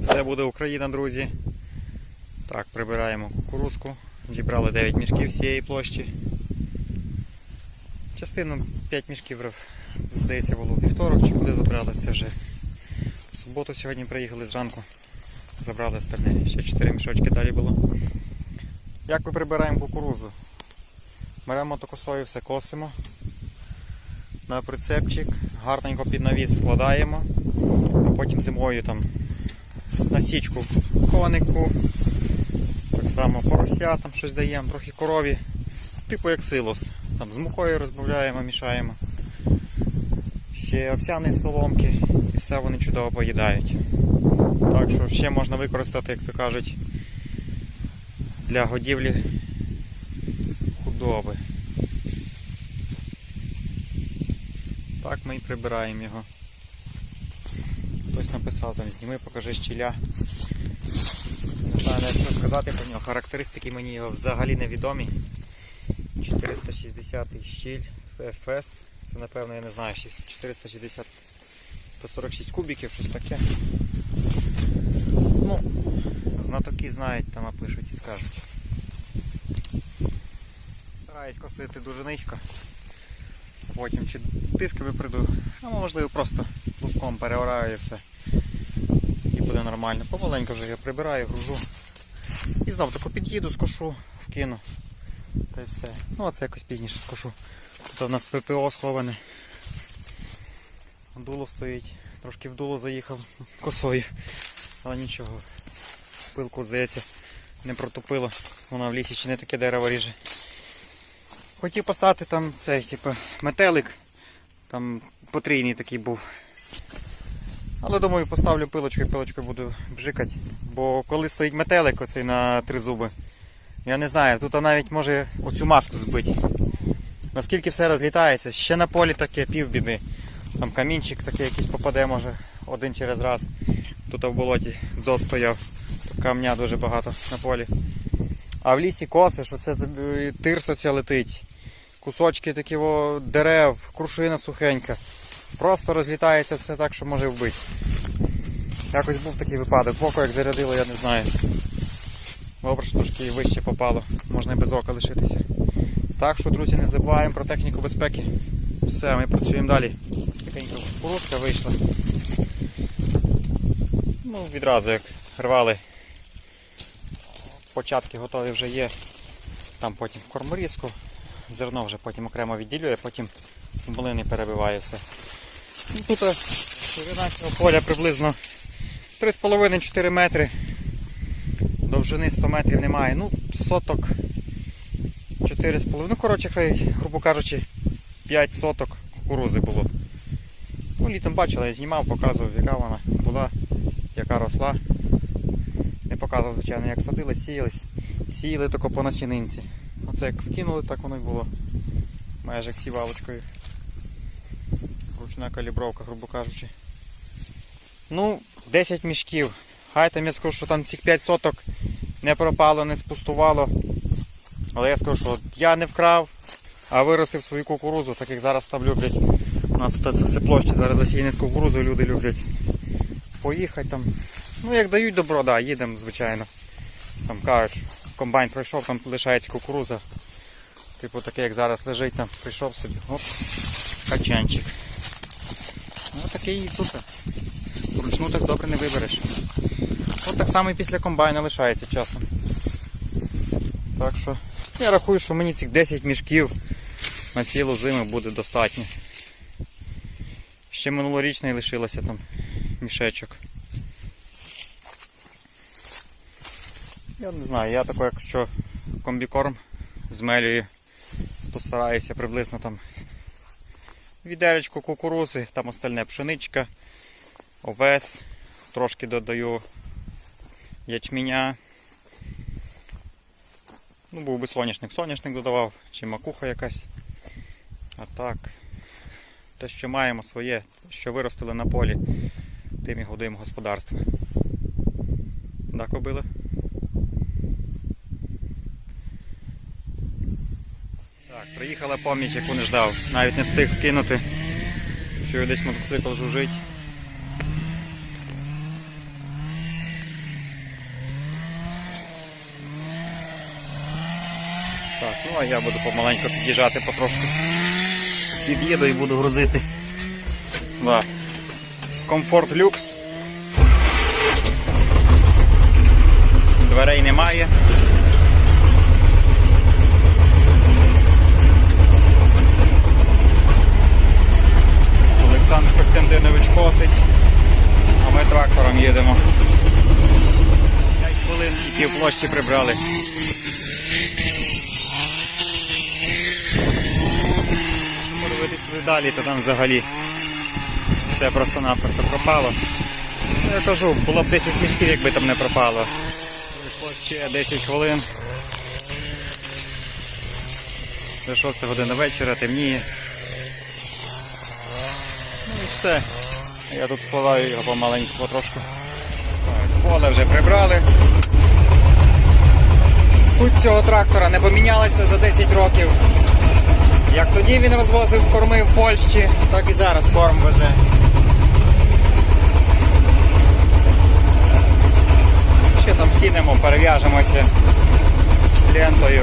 Все буде Україна, друзі. Так, прибираємо кукурузку. Зібрали 9 мішків з цієї площі. Частину 5 мішків, здається, було вівторок, чи коли забрали, це вже в суботу сьогодні приїхали зранку. Забрали остальне. Ще 4 мішочки далі було. Як ми прибираємо кукурузу? Беремо мотокосою, все косимо. На прицепчик, гарненько під навіс складаємо, а потім зимою там на січку конику, так само порося там щось даємо, трохи корові, типу як силос. Там з мукою розбавляємо, мішаємо. Ще овсяні соломки і все вони чудово поїдають. Так що ще можна використати, як то кажуть, для годівлі худоби. Так ми і прибираємо його. Хтось написав там зніми, покажи щіля. Не знаю навіть що сказати про нього. Характеристики мені його взагалі невідомі. 460 щіль ФФС. Це напевно я не знаю, 460 по 46 кубиків, щось таке. Ну, знатоки знають, там напишуть і скажуть. Стараюсь косити дуже низько. Потім чи тисками прийду, а можливо просто лужком переораю і все. Буде нормально. Помаленько вже я прибираю, гружу. І знов таку під'їду, скошу, вкину. Та й все. Ну а це якось пізніше скошу. Тут у нас ППО сховане. Дуло стоїть. Трошки в дуло заїхав косою. Але нічого. Пилку, здається, не протупило. Вона в лісі ще не таке дерево ріже. Хотів поставити там цей, типу, метелик. Там потрійний такий був. Але думаю, поставлю пилочку і пилочкою буду бжикати. Бо коли стоїть метелик оцей на три зуби, я не знаю, тут навіть може оцю маску збити. Наскільки все розлітається, ще на полі таке півбіди. Там камінчик такий якийсь попаде, може, один через раз. Тут в болоті дзот стояв, камня дуже багато на полі. А в лісі коси, що це тирса ця летить. Кусочки такі дерев, крушина сухенька. Просто розлітається все так, що може вбити. Якось був такий випадок. В око як зарядило, я не знаю. Добре, що трошки вище попало, можна і без ока лишитися. Так що, друзі, не забуваємо про техніку безпеки. Все, ми працюємо далі. Ось такенька кукурузка вийшла. Ну, відразу як рвали. Початки готові вже є. Там потім в корморізку. Зерно вже потім окремо відділює, потім блини перебиває все. Тут е, ширина цього поля приблизно 3,5-4 метри. Довжини 100 метрів немає. Ну, соток 4,5. Ну, коротше, хай, грубо кажучи, 5 соток кукурузи було. Ну, літом бачила, я знімав, показував, яка вона була, яка росла. Не показував, звичайно, як садили, сіялись. Сіяли тільки по насінинці. Оце як вкинули, так воно й було. Майже як сівалочкою. Ручна калібровка, грубо кажучи. Ну, 10 мішків. Хай там я скажу, що там цих 5 соток не пропало, не спустувало. Але я скажу, що я не вкрав, а виростив свою кукурузу, так як зараз там люблять. У нас тут це все площі, зараз засіяні з кукурузою люди люблять поїхати там. Ну як дають добро, да, їдемо, звичайно. Там кажуть, комбайн пройшов, там лишається кукуруза. Типу таке, як зараз лежить, там прийшов собі, оп, качанчик. Ну такий тут. Вручну так добре не вибереш. От так само і після комбайна лишається часом. Так що я рахую, що мені цих 10 мішків на цілу зиму буде достатньо. Ще минулорічний лишилося там мішечок. Я не знаю, я такой, якщо комбікорм змелюю, то стараюся приблизно там відеречку кукурузи, там остальне пшеничка, овес, трошки додаю ячменя. Ну, був би соняшник, соняшник додавав, чи макуха якась. А так, те, що маємо своє, що виростили на полі, тим і годуємо господарство. Да, кобили? Приїхала пам'ять, яку не ждав. Навіть не встиг кинути, що десь мотоцикл жужить. Так, ну а я буду помаленько під'їжджати потрошку. Під'їду і буду грузити. Да. Комфорт люкс. Дверей немає. Костянтинович косить, а ми трактором їдемо. 5 хвилин і пів площі прибрали. Подивитись далі, то там взагалі все просто-напросто пропало. Ну, Я кажу, було б 10 мішків, якби там не пропало. Пройшло ще 10 хвилин. Це 6 година вечора, темніє. Все. Я тут складаю його помаленьку потрошку. Поле вже прибрали. Суть цього трактора не помінялася за 10 років. Як тоді він розвозив корми в Польщі, так і зараз корм везе. Ще там вкинемо, перев'яжемося лентою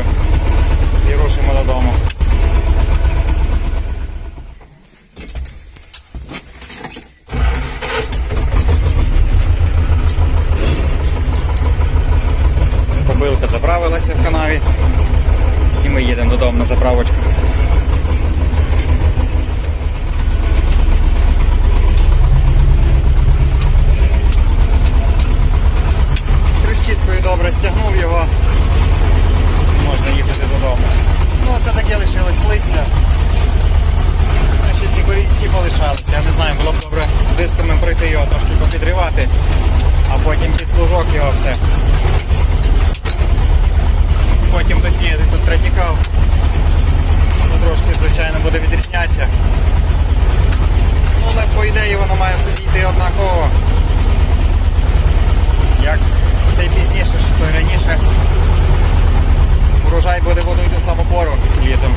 і рушимо додому. Кобилка заправилася в канаві і ми їдемо додому на заправочку. Крещіткою добре стягнув його. Можна їхати додому. Ну, це таке лишилось листя. Ну, Ще ці корінці полишалися. Я не знаю, було б добре дисками пройти його, трошки попідрівати, а потім під плужок його все. Потім досіяти тут третікав. Ну, трошки, звичайно, буде відрізнятися. Ну, але по ідеї воно все однаково. Як цей пізніше, що той раніше. Урожай буде воду йти саму пору літом.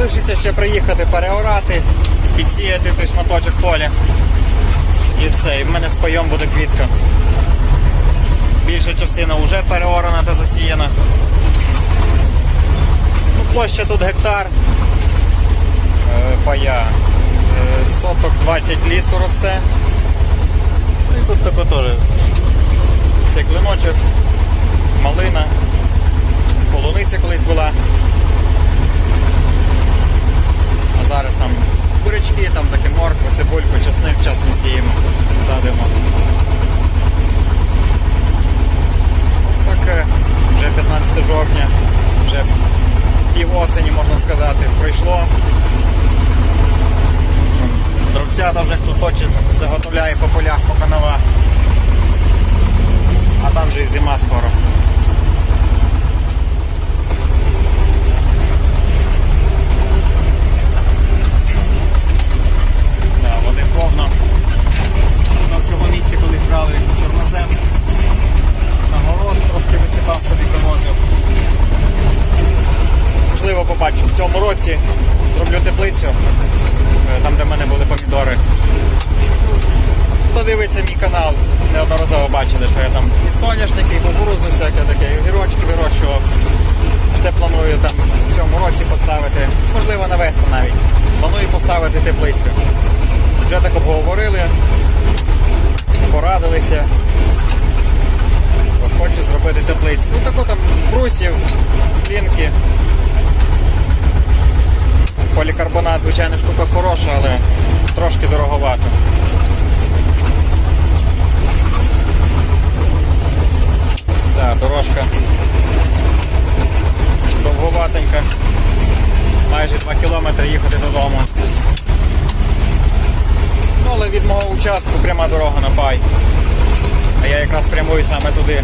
Лишиться ще приїхати переорати, підсіяти той шматочок поля. І все, і в мене з пайом буде квітка. Більша частина вже переорана та засіяна. Ну, площа тут гектар. Е, пая. Е, соток 20 лісу росте. Ну, І тут тако теж. Це клиночок, малина, полуниця колись була. А зараз там курячки, там таке морква, цибульку, часник часом сіємо, садимо. Так, е, вже 15 жовтня, вже пів осені, можна сказати, пройшло. Дровцята вже хто хоче, заготовляє по полях, по канавах. А там вже і зима скоро. Да, води повно. На цьому місці колись брали чорнозем. На город трошки висипав собі привозив. Можливо, побачу в цьому році. Зроблю теплицю, е, там де в мене були помідори. Хто дивиться мій канал, неодноразово бачили, що я там і соняшники, і кукурузу всяке таке, і огірочки вирощував. Це планую там в цьому році поставити, можливо навесну навіть. Планую поставити теплицю. Вже так обговорили, порадилися. От Хочу зробити. Ну тако там з брусів, клінки. Полікарбонат, звичайно, штука хороша, але трошки дороговато. Так, дорожка довговатенька. Майже 2 кілометри їхати додому. Ну, але від мого участку пряма дорога на пай. А я якраз прямую саме туди.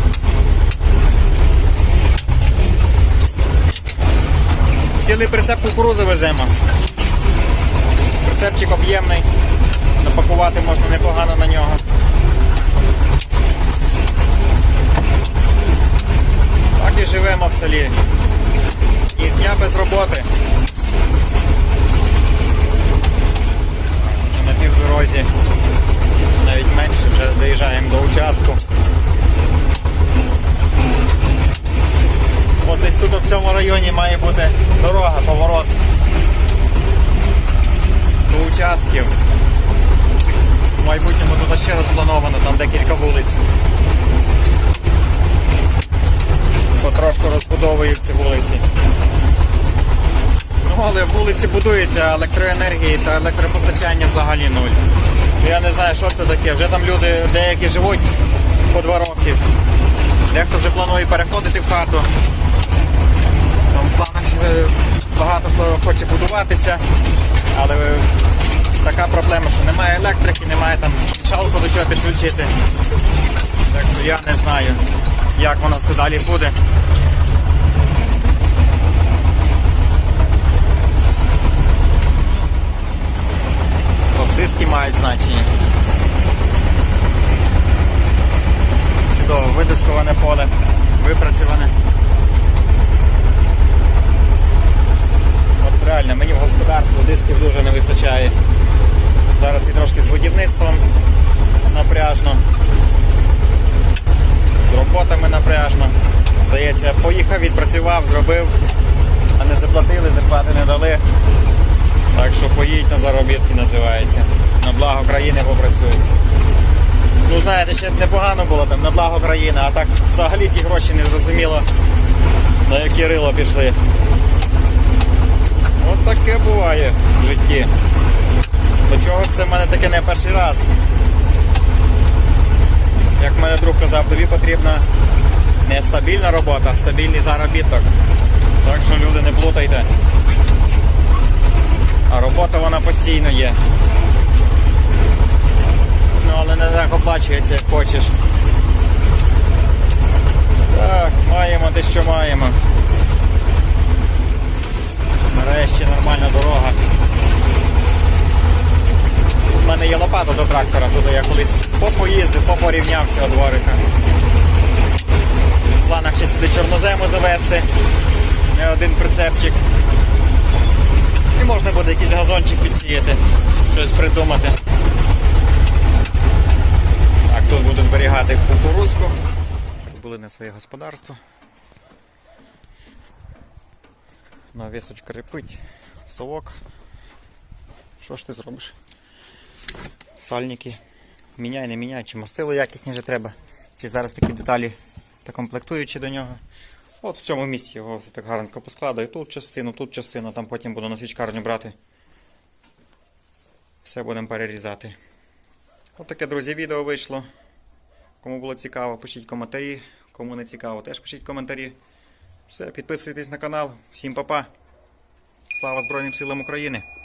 Цілий прицеп кукурузи веземо. Прицепчик об'ємний. Напакувати можна непогано на нього. Так і живемо в селі. І дня без роботи. дорозі. Навіть менше, вже доїжджаємо до участку. От десь тут в цьому районі має бути дорога, поворот до участків. В майбутньому тут ще розплановано, там декілька вулиць. Потрошку розбудовують ці вулиці. Ну, але вулиці будуються, електроенергії та електропостачання взагалі нуль. Я не знаю, що це таке. Вже там люди деякі живуть по два роки. Дехто вже планує переходити в хату. Там в планах е, багато хто хоче будуватися, але е, така проблема, що немає електрики, немає там шалку до чого підключити. Так що я не знаю, як воно все далі буде. Диски мають значення. Чудово, видисковане поле, випрацьоване. От реально, мені в господарство дисків дуже не вистачає. Зараз і трошки з будівництвом напряжно. З роботами напряжно. Здається, поїхав, відпрацював, зробив, а не заплатили, зарплати не дали. Так що поїдь на заробітки називається. На благо країни попрацюють. Ну знаєте, ще непогано було там на благо країни, а так взагалі ті гроші не зрозуміло, на які рило пішли. От таке буває в житті. До чого ж це в мене таке не перший раз. Як мене друг казав, тобі потрібна не стабільна робота, а стабільний заробіток. Так що люди не плутайте. А робота вона постійно є. Ну, але не так оплачується, як хочеш. Так, маємо те, що маємо. Нарешті нормальна дорога. У мене є лопата до трактора, туди я колись попоїздив, попорівняв цього дворика. Планах ще сюди чорнозему завести. Не один прицепчик. І можна буде якийсь газончик підсіяти, щось придумати. Так, тут буду зберігати кукурузку. Були на своє господарство. Навісочка репить, совок. Що ж ти зробиш? Сальники. Міняй, не міняй, чи мастило якісніше треба, чи зараз такі деталі та комплектуючі до нього. От в цьому місці його все так гарненько поскладаю. Тут частину, тут частину, там потім буду на свічкарню брати. Все будемо перерізати. От таке, друзі, відео вийшло. Кому було цікаво, пишіть коментарі. Кому не цікаво, теж пишіть коментарі. Все, підписуйтесь на канал. Всім па-па. Слава Збройним силам України!